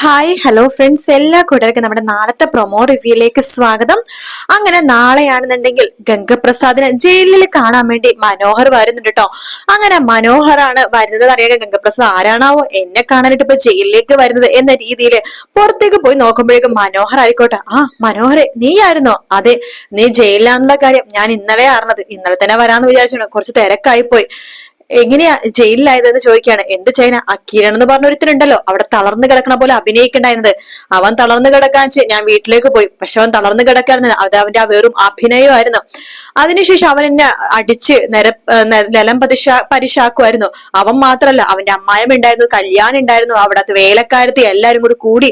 Hi hello friends എല്ലാ കൂട്ടർക്കും നമ്മുടെ നാളത്തെ പ്രൊമോ റിവ്യൂയിലേക്ക് സ്വാഗതം. അങ്ങനെ നാളെയാണെന്നുണ്ടെങ്കിൽ ഗംഗപ്രസാദിനെ ജയിലിൽ കാണാൻ വേണ്ടി മനോഹർ വരുന്നുണ്ട് കേട്ടോ അങ്ങനെ മനോഹറാണ് വരുന്നത്. അറിയാം ഗംഗപ്രസാദ് ആരാണാവോ? എന്നെ കാണാനായിട്ട് ഇപ്പൊ ജയിലിലേക്ക് വരുന്നത് എന്ന രീതിയിൽ പുറത്തേക്ക് പോയി നോക്കുമ്പോഴേക്കും മനോഹർ ആയിക്കോട്ടെ ആ മനോഹരെ നീയായിരുന്നോ അതെ നീ ജയിലിലാണെന്നുള്ള കാര്യം ഞാൻ ഇന്നലെ അറിഞ്ഞത്. ഇന്നലെ തന്നെ വരാന്ന് വിചാരിച്ചു കുറച്ച് തിരക്കായി പോയി എങ്ങനെയാ ജയിലിലായതെന്ന് ചോദിക്കുകയാണ്. എന്ത് ചൈന? ആ കിരൺ എന്ന് പറഞ്ഞ ഒരുത്തരുണ്ടല്ലോ അവിടെ തളർന്നു കിടക്കണ പോലെ അഭിനയിക്കണ്ടായിരുന്നത്. അവൻ തളർന്നു കിടക്കാൻ ഞാൻ വീട്ടിലേക്ക് പോയി. പക്ഷെ അവൻ തളർന്നു കിടക്കാറുണ്ട് അത് അവന്റെ ആ വെറും അഭിനയമായിരുന്നു. അതിനുശേഷം അവൻ എന്നെ അടിച്ച് നിര നിലം പതിശാ പരിശാക്കുമായിരുന്നു. അവൻ മാത്രല്ല അവന്റെ അമ്മായം ഉണ്ടായിരുന്നു കല്യാണം ഉണ്ടായിരുന്നു അവിടത്തെ വേലക്കാരത്തി എല്ലാരും കൂടി കൂടി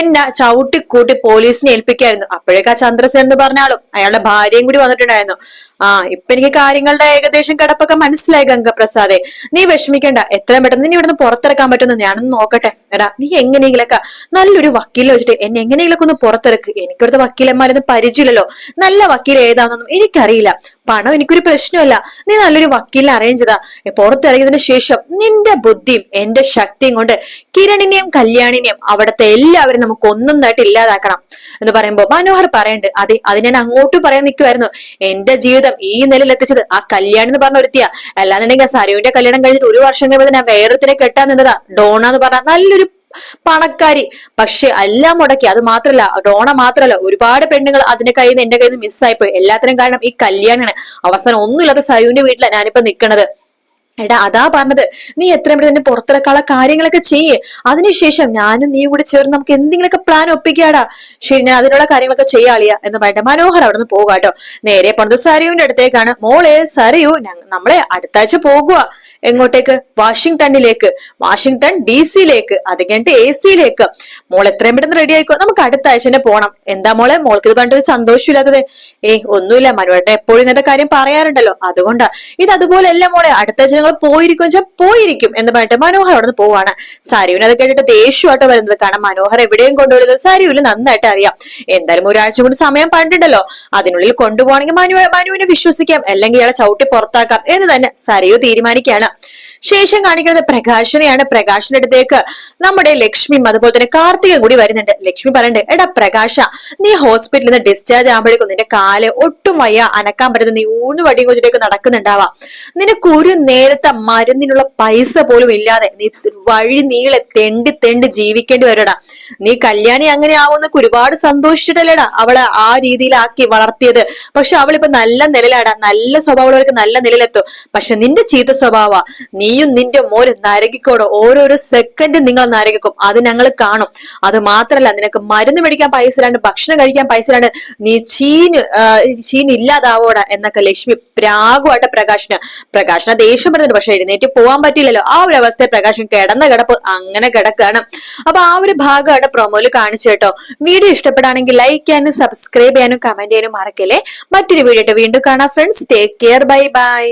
എന്നെ ചവിട്ടിക്കൂട്ടി പോലീസിനെ ഏൽപ്പിക്കായിരുന്നു. അപ്പോഴേക്ക് ചന്ദ്രസേൻ എന്ന് പറഞ്ഞാളും അയാളുടെ ഭാര്യയും കൂടി വന്നിട്ടുണ്ടായിരുന്നു. ആ ഇപ്പൊ എനിക്ക് കാര്യങ്ങളുടെ ഏകദേശം കിടപ്പൊക്കെ മനസ്സിലായി ഗംഗപ്രസാദെ. നീ വിഷമിക്കണ്ട എത്രയും പെട്ടെന്ന് നീ ഇവിടുന്ന് പുറത്തിറക്കാൻ പറ്റുമെന്ന് ഞാനൊന്ന് നോക്കട്ടെ. എടാ നീ എങ്ങനെയെങ്കിലൊക്കെ നല്ലൊരു വക്കീലിനെ വെച്ചിട്ട് എന്നെ എങ്ങനെയെങ്കിലൊക്കെ ഒന്ന് പുറത്തിറക്ക്. എനിക്കിവിടുത്തെ വക്കീലന്മാരൊന്നും പരിചയമില്ലല്ലോ. നല്ല വക്കീൽ ഏതാണെന്നൊന്നും എനിക്കറിയില്ല. പണം എനിക്കൊരു പ്രശ്നമല്ല നീ നല്ലൊരു വക്കീലിനെ അറേഞ്ച് ചെയ്താ. പുറത്തിറങ്ങിയതിനു ശേഷം നിന്റെ ബുദ്ധിയും എന്റെ ശക്തിയും കൊണ്ട് കിരണിനെയും കല്യാണിനെയും അവിടുത്തെ എല്ലാവരും നമുക്ക് ഒന്നൊന്നായിട്ട് ഇല്ലാതാക്കണം എന്ന് പറയുമ്പോ മനോഹർ പറയണ്ട് അതെ അത് ഞാൻ അങ്ങോട്ടും പറയാൻ നിൽക്കുമായിരുന്നു എന്റെ ജീവിതം ഈ നിലയിൽ എത്തിച്ചത് ആ കല്യാണി എന്ന് പറഞ്ഞ ഒരുത്തിയാ. അല്ലാന്നുണ്ടെങ്കിൽ സരുവിന്റെ കല്യാണം കഴിഞ്ഞിട്ട് ഒരു വർഷം കഴിയുമ്പോൾ ഞാൻ വേറൊരുത്തിനെ കെട്ടാൻ നിന്നതാ. ഡോണ എന്ന് പറഞ്ഞ നല്ലൊരു പണക്കാരി. പക്ഷെ എല്ലാം മുടക്കി. അത് മാത്രല്ല ഡോണ മാത്രല്ല ഒരുപാട് പെണ്ണുങ്ങൾ അതിന്റെ കയ്യിൽ നിന്ന് എന്റെ കയ്യിൽ നിന്ന് മിസ്സായിപ്പോയി എല്ലാത്തിനും കാരണം ഈ കല്യാണാണ്. അവസാനം ഒന്നുമില്ലാത്ത സരുവിന്റെ വീട്ടിലാണ് ഞാനിപ്പോ നിക്കണത്. എടാ അതാ പറഞ്ഞത്. നീ എത്രയും പെട്ടെന്ന് പുറത്തിറക്കാനുള്ള കാര്യങ്ങളൊക്കെ ചെയ്യേ. അതിനുശേഷം ഞാനും നീ കൂടി ചേർന്ന് നമുക്ക് എന്തെങ്കിലുമൊക്കെ പ്ലാൻ ഒപ്പിക്കാടാ. ശരി ഞാൻ അതിനുള്ള കാര്യങ്ങളൊക്കെ ചെയ്യാളിയ എന്ന് പറഞ്ഞിട്ട് മനോഹർ അവിടെ നിന്ന് പോകാട്ടോ. നേരെ പോണത് സരയുവിന്റെ അടുത്തേക്കാണ്. മോളെ സരയു നമ്മളെ അടുത്താഴ്ച പോകുക എങ്ങോട്ടേക്ക്? വാഷിംഗ്ടണിലേക്ക്. വാഷിംഗ്ടൺ ഡി സിയിലേക്ക്. അത് കഴിഞ്ഞിട്ട് എ സിയിലേക്ക്. മോൾ എത്രയും പെട്ടെന്ന് റെഡി ആയിക്കോ? നമുക്ക് അടുത്ത ആഴ്ച തന്നെ പോണം. എന്താ മോളെ? മോൾക്ക് ഇത് കണ്ടൊരു സന്തോഷമില്ലാത്തത്. ഏയ് ഒന്നുമില്ല. മനുവേട്ടൻ എപ്പോഴും ഇങ്ങനത്തെ കാര്യം പറയാറുണ്ടല്ലോ. അതുകൊണ്ടാ. ഇത് അതുപോലെയല്ല മോളെ. അടുത്ത ആഴ്ച ഞങ്ങൾ പോയിരിക്കും വെച്ചാൽ പോയിരിക്കും എന്ന് പറഞ്ഞിട്ട് മനോഹർ അവിടെ നിന്ന് പോവാണ്. സാരിവിന് അത് കേട്ടിട്ട് ദേഷ്യമായിട്ട് വരുന്നത്. കാരണം മനോഹർ എവിടെയും കൊണ്ടുവരുന്നത് സാരിവിന് നന്നായിട്ട് അറിയാം. എന്തായാലും ഒരാഴ്ച കൂടി സമയം പണ്ടുണ്ടല്ലോ. അതിനുള്ളിൽ കൊണ്ടുപോകണമെങ്കിൽ മനു മനുവിനെ വിശ്വസിക്കാം. അല്ലെങ്കിൽ ഇയാളെ ചവിട്ടി പുറത്താക്കാം. എന്ന് തന്നെ സരയു തീരുമാനിക്കുകയാണ്. yeah ശേഷം കാണിക്കുന്നത് പ്രകാശനെയാണ്. പ്രകാശിന്റെ അടുത്തേക്ക് നമ്മുടെ ലക്ഷ്മിയും അതുപോലെ തന്നെ കാർത്തികൻ കൂടി വരുന്നുണ്ട്. ലക്ഷ്മി പറയണ്ടേ എടാ പ്രകാശ നീ ഹോസ്പിറ്റലിൽ നിന്ന് ഡിസ്ചാർജ് ആകുമ്പോഴേക്കും നിന്റെ കാൽ ഒട്ടും വയ്യ. അനക്കാൻ പറ്റുന്ന നീ ഊണ് വടിയും കൊച്ചിലേക്ക് നടക്കുന്നുണ്ടാവാം. നിനക്ക് ഒരു നേരത്തെ മരുന്നിനുള്ള പൈസ പോലും ഇല്ലാതെ നീ വഴി നീളെ തെണ്ടി തെണ്ടി ജീവിക്കേണ്ടി വരടാ. നീ കല്യാണി അങ്ങനെ ആവുന്നൊക്കെ ഒരുപാട് സന്തോഷിച്ചിട്ടല്ലേടാ അവളെ ആ രീതിയിലാക്കി വളർത്തിയത്. പക്ഷെ അവളിപ്പോ നല്ല നിലയിലാടാ. നല്ല സ്വഭാവമുള്ളവർക്ക് നല്ല നിലയിലെത്തും. പക്ഷെ നിന്റെ ചീത്ത സ്വഭാവ നീയും നിന്റെ മോനും നരകിക്കോടോ. ഓരോരോ സെക്കൻഡ് നിങ്ങൾ നരകിക്കും. അത് ഞങ്ങൾ കാണും. അത് മാത്രല്ല നിനക്ക് മരുന്ന് മേടിക്കാൻ പൈസ ഇല്ലാണ്ട് ഭക്ഷണം കഴിക്കാൻ പൈസ ഇല്ലാണ്ട് നീ ചീന് ആ, ചീന് ഇല്ലാതാവോടാ എന്നൊക്കെ ലക്ഷ്മി പ്രാഗുമായിട്ട് പ്രകാശന്. പ്രകാശന ദേഷ്യം വരുന്നുണ്ട്. പക്ഷെ എഴുന്നേറ്റ് പോവാൻ പറ്റില്ലല്ലോ ആ ഒരു അവസ്ഥയെ പ്രകാശൻ കിടന്ന കിടപ്പ് അങ്ങനെ കിടക്കാണ്. അപ്പൊ ആ ഒരു ഭാഗമാണ് പ്രൊമോയിൽ കാണിച്ചു കേട്ടോ. വീഡിയോ ഇഷ്ടപ്പെടുകയാണെങ്കിൽ ലൈക്ക് ചെയ്യാനും സബ്സ്ക്രൈബ് ചെയ്യാനും കമന്റ് ചെയ്യാനും മറക്കല്ലേ. മറ്റൊരു വീഡിയോ വീണ്ടും കാണാം. Friends take care bye bye